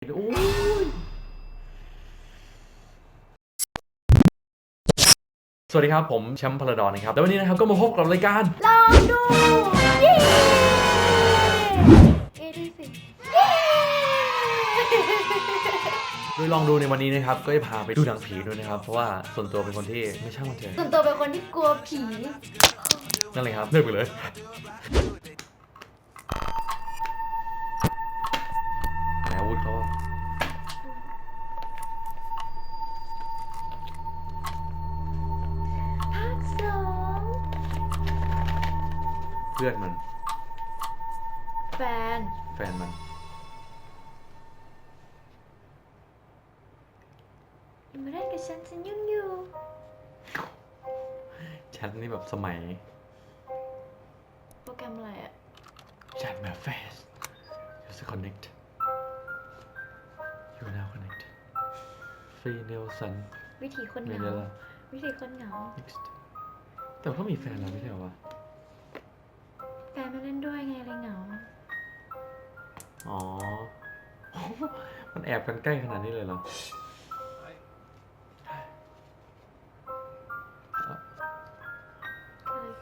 โอ้ยสวัสดีครับ ผมแชมป์พลดอนนะครับ แล้ววันนี้นะครับ ก็มาพบกับรายการลองดูเย้เอดีสิเย้โดยลองดูในวันนี้นะครับ ก็จะพาไปดูหนังผีด้วยนะครับ เพราะว่าส่วนตัวเป็นคนที่ไม่ช่างมันเถอะส่วนตัวเป็นคนที่กลัวผี นั่นเลยครับเลิกไปเลย แฟน แฟนมัน อย่ามาเล่นกับฉันฉันยุ่งอยู่ แชทนี่แบบสมัยโปรแกรมอะไรอะแชทแบบ fast just connect you are now connect free Nelson วิถีคนไม่เหได้งาละ วิถีคนเหงา next แต่เขามีแฟนแล้วไม่ใช่เหรอวะ แฟนมาเล่นด้วยไงเลยเหงา อ๋อ มันแอบกันใกล้ขนาดนี้เลยเหรอเกิดอะไร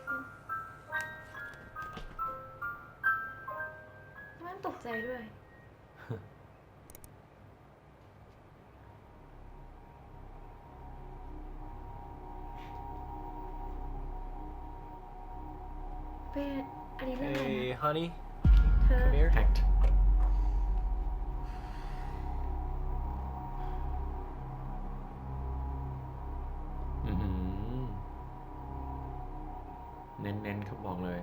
ขึ้นมันตกใจด้วย เป็นอันนี้เรื่องอะไร Hey, นะ honey, เธอ come here. hacked บบอกเลย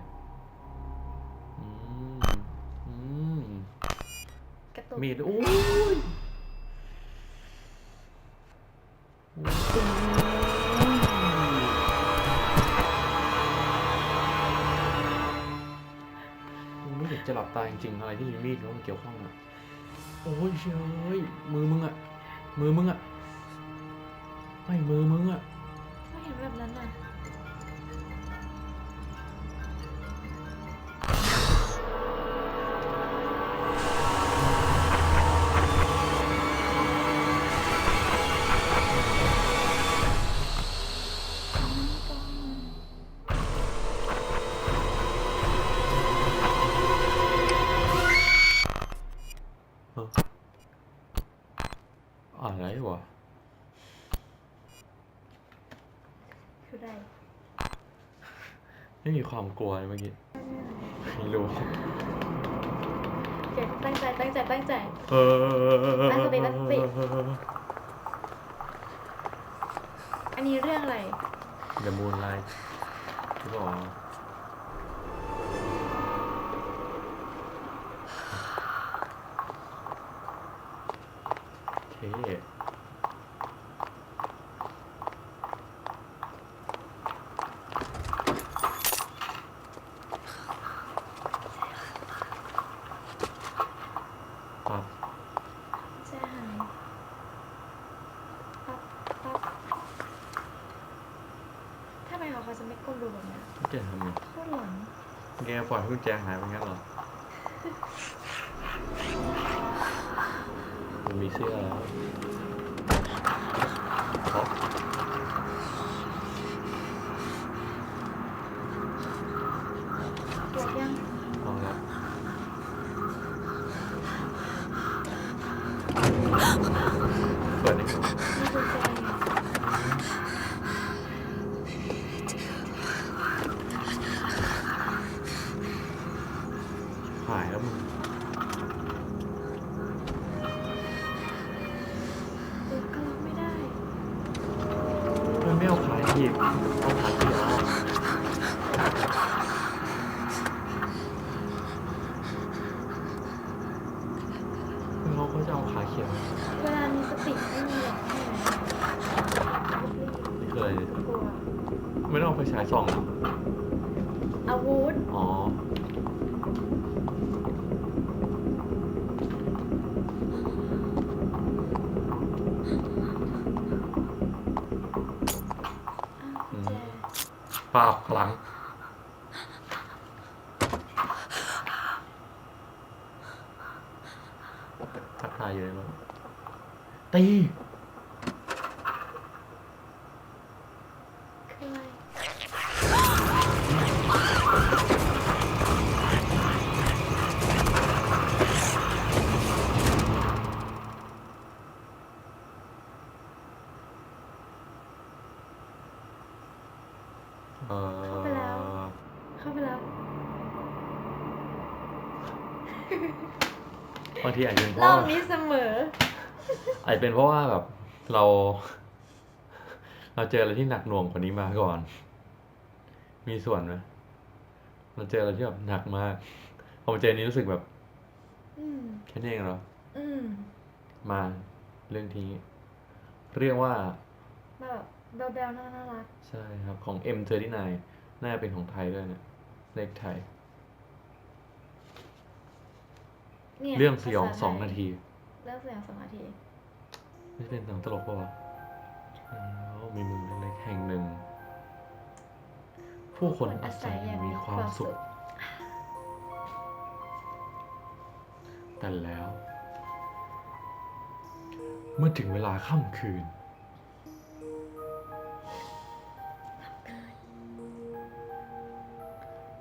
อืม อืม กระตุกมีดโอ้ยมึงไม่อยากจะหลับตาจริงๆอะไรที่มีมีดแล้วมันเกี่ยวข้องอะโอ้ยเชยมือมึงอะ มือมึงอะ ไม่มือมึงอะ วะคืออะไรไม่มีความกลัวเลยเมื่อกี้ไม่รู้เจ็บตั้งใจตั้งใจตั้งใจ เออตั้งสติตั้งสติอันนี้เรื่องอะไร The Moonlight ที่บอกว่าเท่ปั๊บ จะหายปั๊บปั๊บถ้าไมเขาเขาจะไม่ก้มดูแบบเนี้ย แกทำไง โคตรหลอน แก ปล่อยให้กุญแจหายไปงั้นเหรอมันมีเสื้อแล้ว ปากหลัง พัดพายอยู่เลยมั้งตี ไปแล้วบางทีอาจจะเป็นเพรอราะบนี้เสมอ อาจจะเป็นเพราะว่าแบบเรา เราเจออะไรที่หนักหน่วงกว่านี้มาก่อน มีส่วนไหมเราเจออะไรที่แบบหนักมากพอมาเจออนนี้รู้สึกแบบอืม แค่นี้เองเหรอ อืมมาเรื่องที่เรียกว่า แบบแบลๆน่าน่ารัก ใช่ครับ ของ M39 น่าจะเป็นของไทยด้วยเนี่ย เลขไทย เนี่ยเรื่องสยองภษสองไทยนาที เรื่องสยองสองนาที ไม่เป็นหนังตลกปะวะแล้วมีมุมเล็กๆแห่งหนึ่ง ผู้คนอาศัยอย่างมีความสุข แต่แล้ว เมื่อถึงเวลาค่ำคืน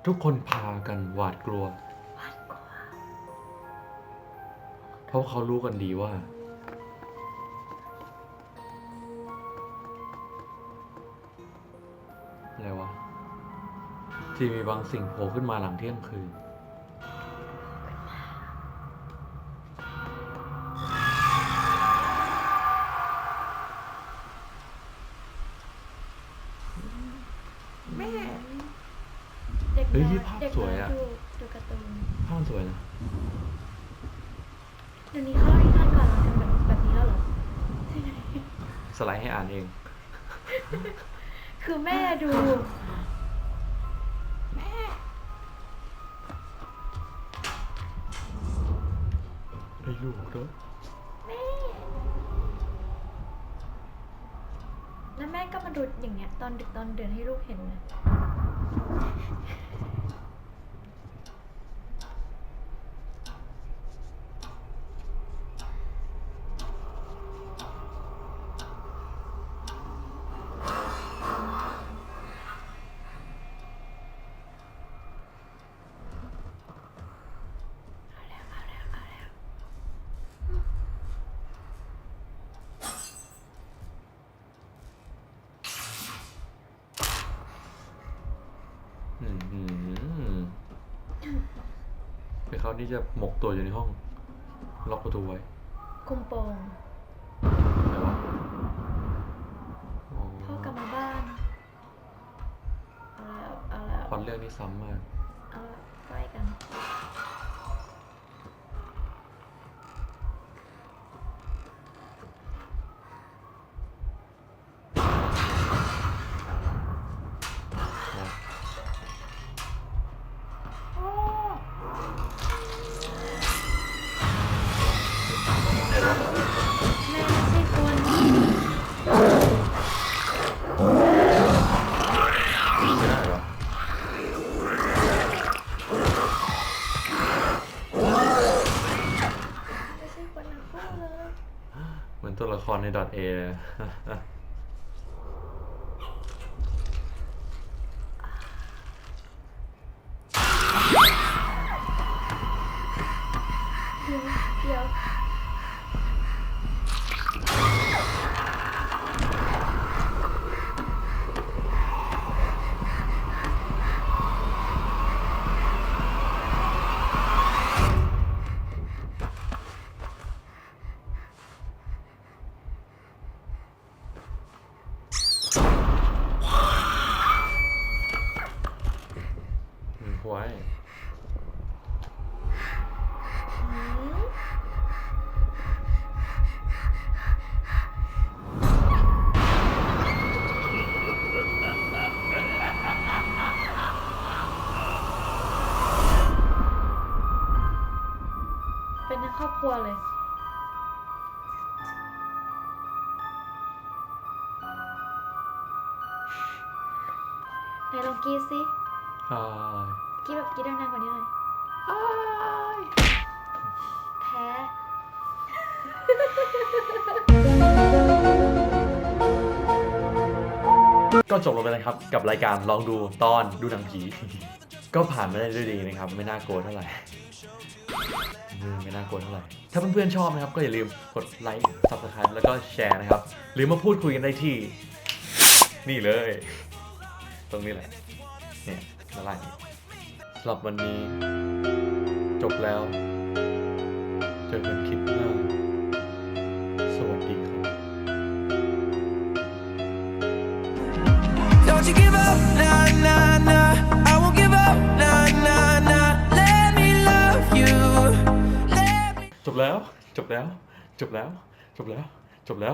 ทุกคนพากันหวาดกลัว เพราะเขารู้กันดีว่า อะไรวะ ที่มีบางสิ่งโผล่ขึ้นมาหลังเที่ยงคืน แม่ เด็กเฮ้ยน้อยภาพเด็กสวยน้อะดูดูการ์ตูนภาพมันสวยนะเดี๋ยวนี้เขาเล่านิทานก่อนเราทำแบบแบบนี้แล้วเหรอสไลด์ให้อ่านเอง คือแม่ดูไอ้ลูกเด้อแม่ แล้วแม่ก็มาดูอย่างเงี้ย ตอนดึกตอนเดินให้ลูกเห็นนะ อืมอืม เขานี่จะหมกตัวอยู่ในห้อง ล็อกประตูไว้คุมโปงอะไรวะอ๋อพ่อกลับมาบ้านเอาแล้วเอาแล้วพล็อตเรื่องนี้ซ้ำมาก เอาแล้วใกล้กัน เหมือนตัวละครในดอทเอ นลองกีดสิกีดแบบกีดดังๆกว่านี้หน่อยแพ้ ก็จบลงไปแล้วครับ กับรายการลองดูตอนดูหนังผี ก็ผ่านมาได้ด้วยดีนะครับ ไม่น่ากลัวเท่าไหร่ไม่น่ากลัวเท่าไหร่ ถ้าเพื่อนๆชอบนะครับ ก็อย่าลืมกดไลค์ subscribe แล้วก็แชร์นะครับ หรือมาพูดคุยกันได้ที่ นี่เลย รงนี้แหละ เนี่ยละลายนี้สำหรับวันนี้ จบแล้ว เจอกันคลิปหน้า สวัสดีครับ Don't you give up, nah, nah, nah. I won't give up, nah, nah, nah. Let me love you. Let me จบแล้ว จบแล้ว จบแล้ว จบแล้ว จบแล้ว